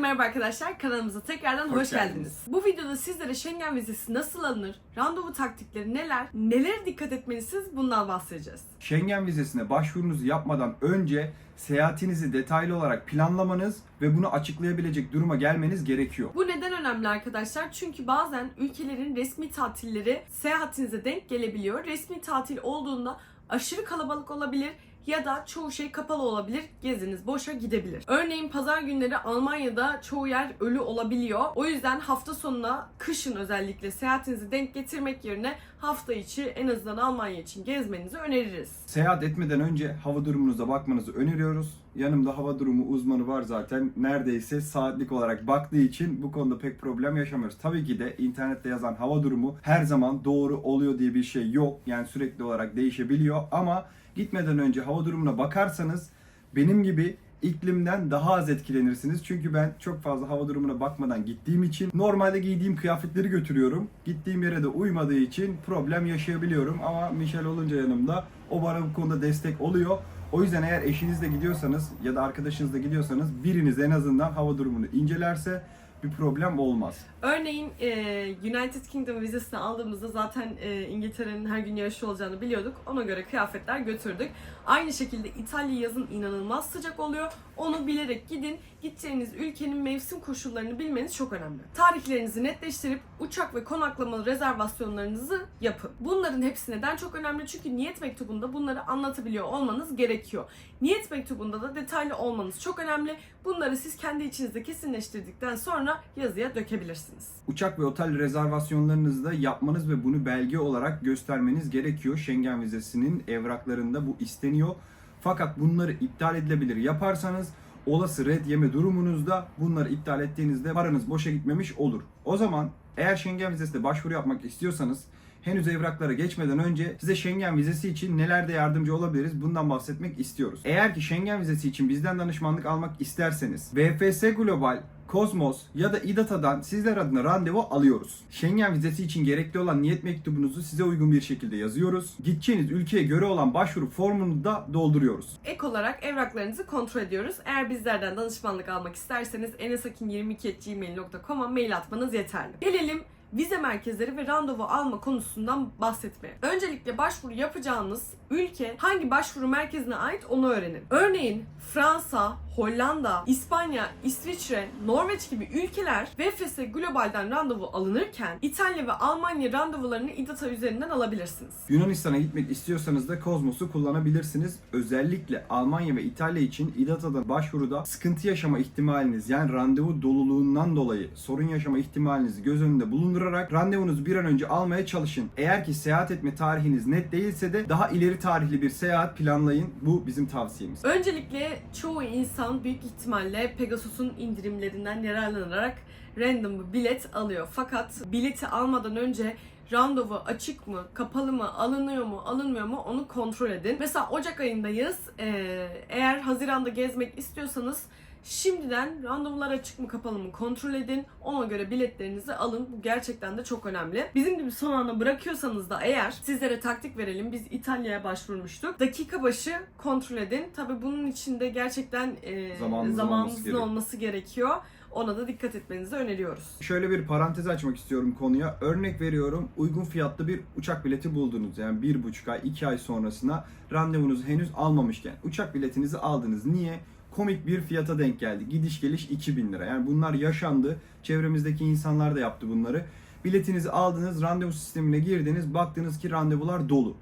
merhaba arkadaşlar. Kanalımıza tekrardan hoş, Hoş geldiniz. geldiniz. Bu videoda sizlere Schengen vizesi nasıl alınır, randevu taktikleri neler, nelere dikkat etmelisiniz bundan bahsedeceğiz. Schengen vizesine başvurunuzu yapmadan önce seyahatinizi detaylı olarak planlamanız ve bunu açıklayabilecek duruma gelmeniz gerekiyor. Bu neden önemli arkadaşlar? Çünkü bazen ülkelerin resmi tatilleri seyahatinize denk gelebiliyor. Resmi tatil olduğunda aşırı kalabalık olabilir ya da çoğu şey kapalı olabilir. Geziniz boşa gidebilir. Örneğin pazar günleri Almanya'da çoğu yer ölü olabiliyor. O yüzden hafta sonuna kışın özellikle seyahatinizi denk getirmek yerine hafta içi en azından Almanya için gezmenizi öneririz. Seyahat etmeden önce hava durumunuza bakmanızı öneriyoruz. Yanımda hava durumu uzmanı var zaten. Neredeyse saatlik olarak baktığı için bu konuda pek problem yaşamıyoruz. Tabii ki de internette yazan hava durumu her zaman doğru oluyor diye bir şey yok. Yani sürekli olarak değişebiliyor ama gitmeden önce hava durumuna bakarsanız benim gibi iklimden daha az etkilenirsiniz. Çünkü ben çok fazla hava durumuna bakmadan gittiğim için normalde giydiğim kıyafetleri götürüyorum. Gittiğim yere de uymadığı için problem yaşayabiliyorum. Ama Michel olunca yanımda o bana bu konuda destek oluyor. O yüzden eğer eşinizle gidiyorsanız ya da arkadaşınızla gidiyorsanız biriniz en azından hava durumunu incelerse bir problem olmaz. Örneğin e, United Kingdom vizesini aldığımızda zaten e, İngiltere'nin her gün yağışlı olacağını biliyorduk. Ona göre kıyafetler götürdük. Aynı şekilde İtalya yazın inanılmaz sıcak oluyor. Onu bilerek gidin. Gideceğiniz ülkenin mevsim koşullarını bilmeniz çok önemli. Tarihlerinizi netleştirip uçak ve konaklama rezervasyonlarınızı yapın. Bunların hepsi neden çok önemli? Çünkü niyet mektubunda bunları anlatabiliyor olmanız gerekiyor. Niyet mektubunda da detaylı olmanız çok önemli. Bunları siz kendi içinizde kesinleştirdikten sonra yazıya dökebilirsiniz. Uçak ve otel rezervasyonlarınızı da yapmanız ve bunu belge olarak göstermeniz gerekiyor. Schengen vizesinin evraklarında bu isteniyor. Fakat bunları iptal edilebilir yaparsanız olası red yeme durumunuzda bunları iptal ettiğinizde paranız boşa gitmemiş olur. O zaman eğer Schengen vizesine başvuru yapmak istiyorsanız henüz evraklara geçmeden önce size Schengen vizesi için nelerde yardımcı olabiliriz bundan bahsetmek istiyoruz. Eğer ki Schengen vizesi için bizden danışmanlık almak isterseniz VFS Global Kosmos ya da İDATA'dan sizler adına randevu alıyoruz. Schengen vizesi için gerekli olan niyet mektubunuzu size uygun bir şekilde yazıyoruz. Gideceğiniz ülkeye göre olan başvuru formunu da dolduruyoruz. Ek olarak evraklarınızı kontrol ediyoruz. Eğer bizlerden danışmanlık almak isterseniz enesakin22.gmail.com'a mail atmanız yeterli. Gelelim vize merkezleri ve randevu alma konusundan bahsetmeye. Öncelikle başvuru yapacağınız ülke hangi başvuru merkezine ait onu öğrenin. Örneğin Fransa, Hollanda, İspanya, İsviçre, Norveç gibi ülkeler VFS Global'den randevu alınırken İtalya ve Almanya randevularını İDATA üzerinden alabilirsiniz. Yunanistan'a gitmek istiyorsanız da Kozmos'u kullanabilirsiniz. Özellikle Almanya ve İtalya için İDATA'da başvuruda sıkıntı yaşama ihtimaliniz yani randevu doluluğundan dolayı sorun yaşama ihtimalinizi göz önünde bulundurarak randevunuzu bir an önce almaya çalışın. Eğer ki seyahat etme tarihiniz net değilse de daha ileri tarihli bir seyahat planlayın. Bu bizim tavsiyemiz. Öncelikle çoğu insan büyük ihtimalle Pegasus'un indirimlerinden yararlanarak random bir bilet alıyor. Fakat bileti almadan önce randevu açık mı, kapalı mı, alınıyor mu, alınmıyor mu onu kontrol edin. Mesela Ocak ayındayız. Ee, eğer Haziran'da gezmek istiyorsanız Şimdiden randevular açık mı kapalı mı kontrol edin. Ona göre biletlerinizi alın. Bu gerçekten de çok önemli. Bizim gibi son anda bırakıyorsanız da eğer sizlere taktik verelim. Biz İtalya'ya başvurmuştuk. Dakika başı kontrol edin. Tabi bunun için de gerçekten e, Zamanınızın zamanınızın olması gerekiyor. olması gerekiyor. Ona da dikkat etmenizi öneriyoruz. Şöyle bir parantez açmak istiyorum konuya. Örnek veriyorum uygun fiyatlı bir uçak bileti buldunuz. Yani bir buçuk ay, iki ay sonrasına randevunuzu henüz almamışken uçak biletinizi aldınız. Niye? Komik bir fiyata denk geldi. Gidiş geliş 2000 lira. Yani bunlar yaşandı. Çevremizdeki insanlar da yaptı bunları. Biletinizi aldınız, randevu sistemine girdiniz, baktınız ki randevular dolu.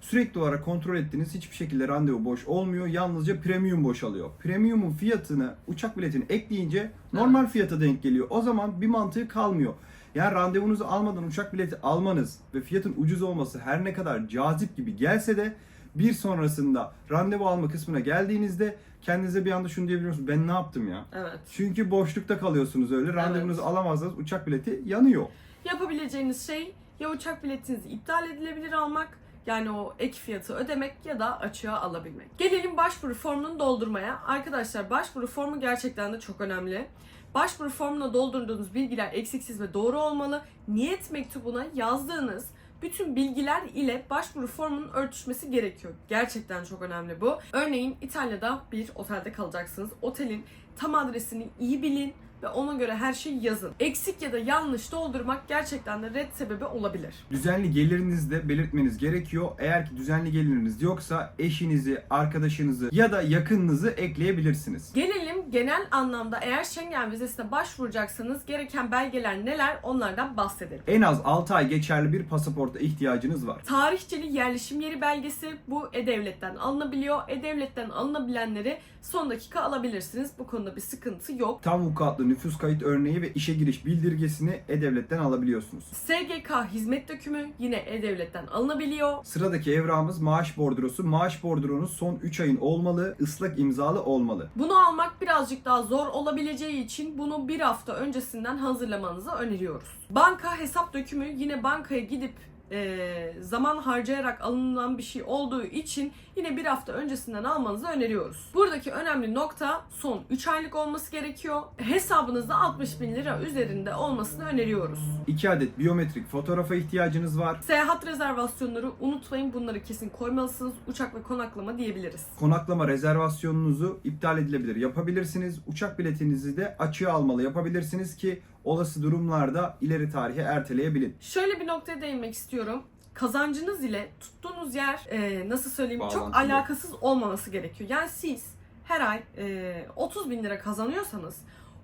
Sürekli olarak kontrol ettiniz. Hiçbir şekilde randevu boş olmuyor. Yalnızca premium boşalıyor. Premiumun fiyatını uçak biletini ekleyince normal fiyata denk geliyor. O zaman bir mantığı kalmıyor. Yani randevunuzu almadan uçak bileti almanız ve fiyatın ucuz olması her ne kadar cazip gibi gelse de bir sonrasında randevu alma kısmına geldiğinizde kendinize bir anda şunu diyebiliyorsunuz. Ben ne yaptım ya? Evet. Çünkü boşlukta kalıyorsunuz öyle. Randevunuzu alamazsanız uçak bileti yanıyor. Yapabileceğiniz şey ya uçak biletinizi iptal edilebilir almak yani o ek fiyatı ödemek ya da açığa alabilmek. Gelelim başvuru formunu doldurmaya. Arkadaşlar başvuru formu gerçekten de çok önemli. Başvuru formuna doldurduğunuz bilgiler eksiksiz ve doğru olmalı. Niyet mektubuna yazdığınız bütün bilgiler ile başvuru formunun örtüşmesi gerekiyor. Gerçekten çok önemli bu. Örneğin İtalya'da bir otelde kalacaksınız. Otelin tam adresini iyi bilin ve ona göre her şeyi yazın. Eksik ya da yanlış doldurmak gerçekten de red sebebi olabilir. Düzenli gelirinizi de belirtmeniz gerekiyor. Eğer ki düzenli geliriniz yoksa eşinizi, arkadaşınızı ya da yakınınızı ekleyebilirsiniz. Gelelim genel anlamda eğer Schengen vizesine başvuracaksanız gereken belgeler neler onlardan bahsedelim. En az 6 ay geçerli bir pasaporta ihtiyacınız var. Tarihçeli yerleşim yeri belgesi bu E-Devlet'ten alınabiliyor. E-Devlet'ten alınabilenleri son dakika alabilirsiniz. Bu konuda bir sıkıntı yok. Tam vukuatlı nüfus kayıt örneği ve işe giriş bildirgesini E-Devlet'ten alabiliyorsunuz. SGK hizmet dökümü yine E-Devlet'ten alınabiliyor. Sıradaki evrağımız maaş bordrosu. Maaş bordronuz son 3 ayın olmalı, ıslak imzalı olmalı. Bunu almak birazcık daha zor olabileceği için bunu bir hafta öncesinden hazırlamanızı öneriyoruz. Banka hesap dökümü yine bankaya gidip eee, zaman harcayarak alınan bir şey olduğu için yine bir hafta öncesinden almanızı öneriyoruz. Buradaki önemli nokta son 3 aylık olması gerekiyor. Hesabınızda 60 bin lira üzerinde olmasını öneriyoruz. 2 adet biyometrik fotoğrafa ihtiyacınız var. Seyahat rezervasyonları unutmayın bunları kesin koymalısınız. Uçak ve konaklama diyebiliriz. Konaklama rezervasyonunuzu iptal edilebilir yapabilirsiniz. Uçak biletinizi de açığa almalı yapabilirsiniz ki olası durumlarda ileri tarihe erteleyebilin. Şöyle bir noktaya değinmek istiyorum. Kazancınız ile tuttuğunuz yer e, nasıl söyleyeyim çok Bağlantılı. alakasız olmaması gerekiyor. Yani siz her ay e, 30 bin lira kazanıyorsanız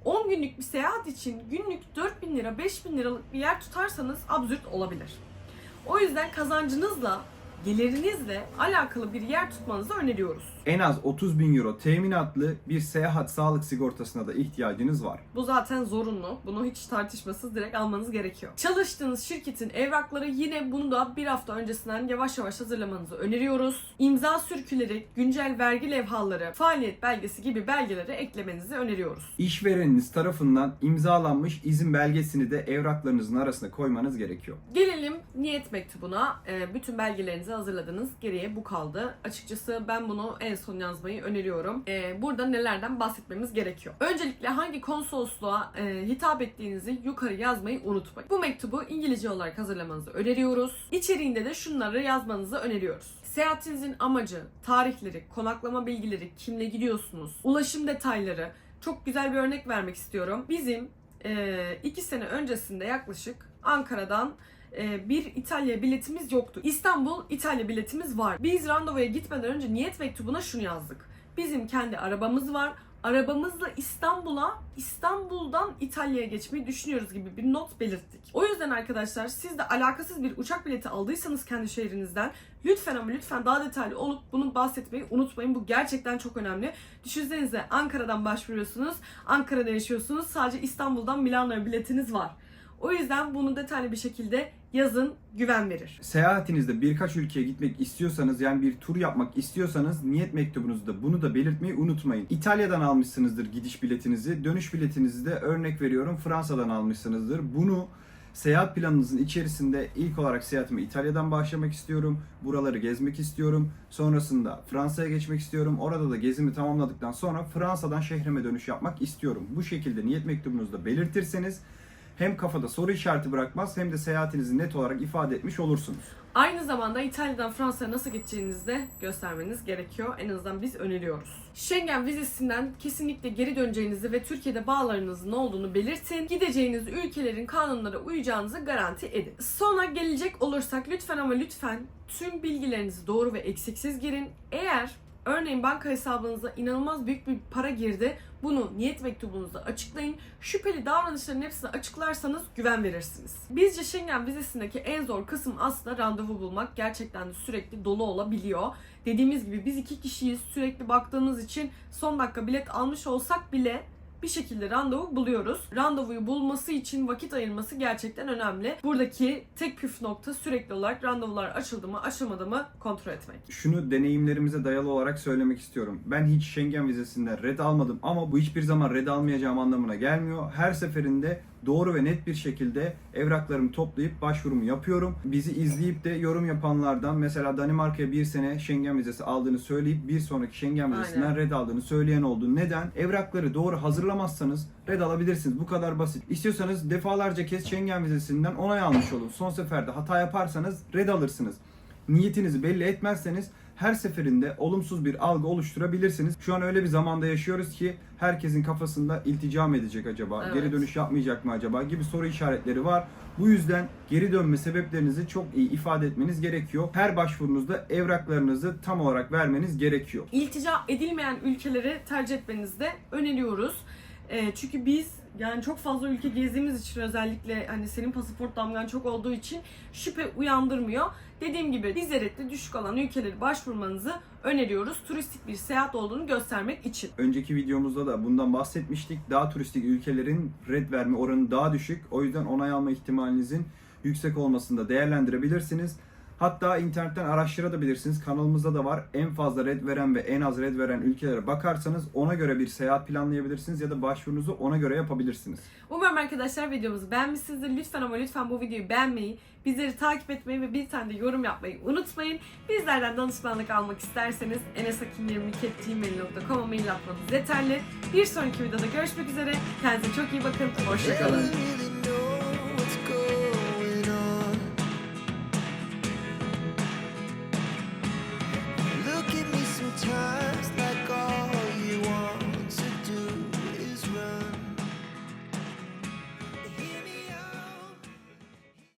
10 günlük bir seyahat için günlük 4 bin lira 5 bin liralık bir yer tutarsanız absürt olabilir. O yüzden kazancınızla gelerinizle alakalı bir yer tutmanızı öneriyoruz. En az 30 bin euro teminatlı bir seyahat sağlık sigortasına da ihtiyacınız var. Bu zaten zorunlu. Bunu hiç tartışmasız direkt almanız gerekiyor. Çalıştığınız şirketin evrakları yine bunu da bir hafta öncesinden yavaş yavaş hazırlamanızı öneriyoruz. İmza sürküleri, güncel vergi levhaları, faaliyet belgesi gibi belgeleri eklemenizi öneriyoruz. İşvereniniz tarafından imzalanmış izin belgesini de evraklarınızın arasına koymanız gerekiyor. Gelelim niyet mektubuna. Ee, bütün belgelerinizi hazırladınız. Geriye bu kaldı. Açıkçası ben bunu en son yazmayı öneriyorum. Ee, burada nelerden bahsetmemiz gerekiyor. Öncelikle hangi konsolosluğa e, hitap ettiğinizi yukarı yazmayı unutmayın. Bu mektubu İngilizce olarak hazırlamanızı öneriyoruz. İçeriğinde de şunları yazmanızı öneriyoruz. Seyahatinizin amacı, tarihleri, konaklama bilgileri, kimle gidiyorsunuz, ulaşım detayları. Çok güzel bir örnek vermek istiyorum. Bizim e, iki sene öncesinde yaklaşık Ankara'dan bir İtalya biletimiz yoktu. İstanbul İtalya biletimiz var. Biz randevuya gitmeden önce niyet mektubuna şunu yazdık. Bizim kendi arabamız var. Arabamızla İstanbul'a, İstanbul'dan İtalya'ya geçmeyi düşünüyoruz gibi bir not belirttik. O yüzden arkadaşlar siz de alakasız bir uçak bileti aldıysanız kendi şehrinizden lütfen ama lütfen daha detaylı olup bunu bahsetmeyi unutmayın. Bu gerçekten çok önemli. Düşünsenize Ankara'dan başvuruyorsunuz, Ankara'da yaşıyorsunuz. Sadece İstanbul'dan Milano'ya biletiniz var. O yüzden bunu detaylı bir şekilde yazın, güven verir. Seyahatinizde birkaç ülkeye gitmek istiyorsanız yani bir tur yapmak istiyorsanız niyet mektubunuzda bunu da belirtmeyi unutmayın. İtalya'dan almışsınızdır gidiş biletinizi. Dönüş biletinizi de örnek veriyorum Fransa'dan almışsınızdır. Bunu seyahat planınızın içerisinde ilk olarak seyahatime İtalya'dan başlamak istiyorum. Buraları gezmek istiyorum. Sonrasında Fransa'ya geçmek istiyorum. Orada da gezimi tamamladıktan sonra Fransa'dan şehrime dönüş yapmak istiyorum. Bu şekilde niyet mektubunuzda belirtirseniz hem kafada soru işareti bırakmaz hem de seyahatinizi net olarak ifade etmiş olursunuz. Aynı zamanda İtalya'dan Fransa'ya nasıl geçeceğinizi de göstermeniz gerekiyor. En azından biz öneriyoruz. Schengen vizesinden kesinlikle geri döneceğinizi ve Türkiye'de bağlarınızın olduğunu belirtin. Gideceğiniz ülkelerin kanunlara uyacağınızı garanti edin. Sonra gelecek olursak lütfen ama lütfen tüm bilgilerinizi doğru ve eksiksiz girin. Eğer Örneğin banka hesabınıza inanılmaz büyük bir para girdi. Bunu niyet mektubunuzda açıklayın. Şüpheli davranışların hepsini açıklarsanız güven verirsiniz. Bizce Schengen vizesindeki en zor kısım aslında randevu bulmak. Gerçekten de sürekli dolu olabiliyor. Dediğimiz gibi biz iki kişiyiz. Sürekli baktığımız için son dakika bilet almış olsak bile bir şekilde randevu buluyoruz. Randevuyu bulması için vakit ayırması gerçekten önemli. Buradaki tek püf nokta sürekli olarak randevular açıldı mı açılmadı mı kontrol etmek. Şunu deneyimlerimize dayalı olarak söylemek istiyorum. Ben hiç Schengen vizesinden red almadım ama bu hiçbir zaman red almayacağım anlamına gelmiyor. Her seferinde doğru ve net bir şekilde evraklarımı toplayıp başvurumu yapıyorum. Bizi izleyip de yorum yapanlardan mesela Danimarka'ya bir sene Schengen vizesi aldığını söyleyip bir sonraki Schengen vizesinden Aynen. red aldığını söyleyen oldu. Neden? Evrakları doğru hazırlamazsanız red alabilirsiniz. Bu kadar basit. İstiyorsanız defalarca kez Schengen vizesinden onay almış olun. Son seferde hata yaparsanız red alırsınız. Niyetinizi belli etmezseniz her seferinde olumsuz bir algı oluşturabilirsiniz. Şu an öyle bir zamanda yaşıyoruz ki herkesin kafasında iltica mı edecek acaba, Evet. geri dönüş yapmayacak mı acaba gibi soru işaretleri var. Bu yüzden geri dönme sebeplerinizi çok iyi ifade etmeniz gerekiyor. Her başvurunuzda evraklarınızı tam olarak vermeniz gerekiyor. İltica edilmeyen ülkeleri tercih etmenizi de öneriyoruz. Ee, çünkü biz yani çok fazla ülke gezdiğimiz için özellikle hani senin pasaport damgan çok olduğu için şüphe uyandırmıyor. Dediğim gibi vize reddi düşük olan ülkeleri başvurmanızı öneriyoruz. Turistik bir seyahat olduğunu göstermek için. Önceki videomuzda da bundan bahsetmiştik. Daha turistik ülkelerin red verme oranı daha düşük. O yüzden onay alma ihtimalinizin yüksek olmasını da değerlendirebilirsiniz. Hatta internetten araştırabilirsiniz. Kanalımızda da var. En fazla red veren ve en az red veren ülkelere bakarsanız ona göre bir seyahat planlayabilirsiniz ya da başvurunuzu ona göre yapabilirsiniz. Umarım arkadaşlar videomuzu beğenmişsinizdir. Lütfen ama lütfen bu videoyu beğenmeyi, bizleri takip etmeyi ve bir tane de yorum yapmayı unutmayın. Bizlerden danışmanlık almak isterseniz enesakin22.gmail.com'a mail atmanız yeterli. Bir sonraki videoda görüşmek üzere. Kendinize çok iyi bakın. Hoşçakalın.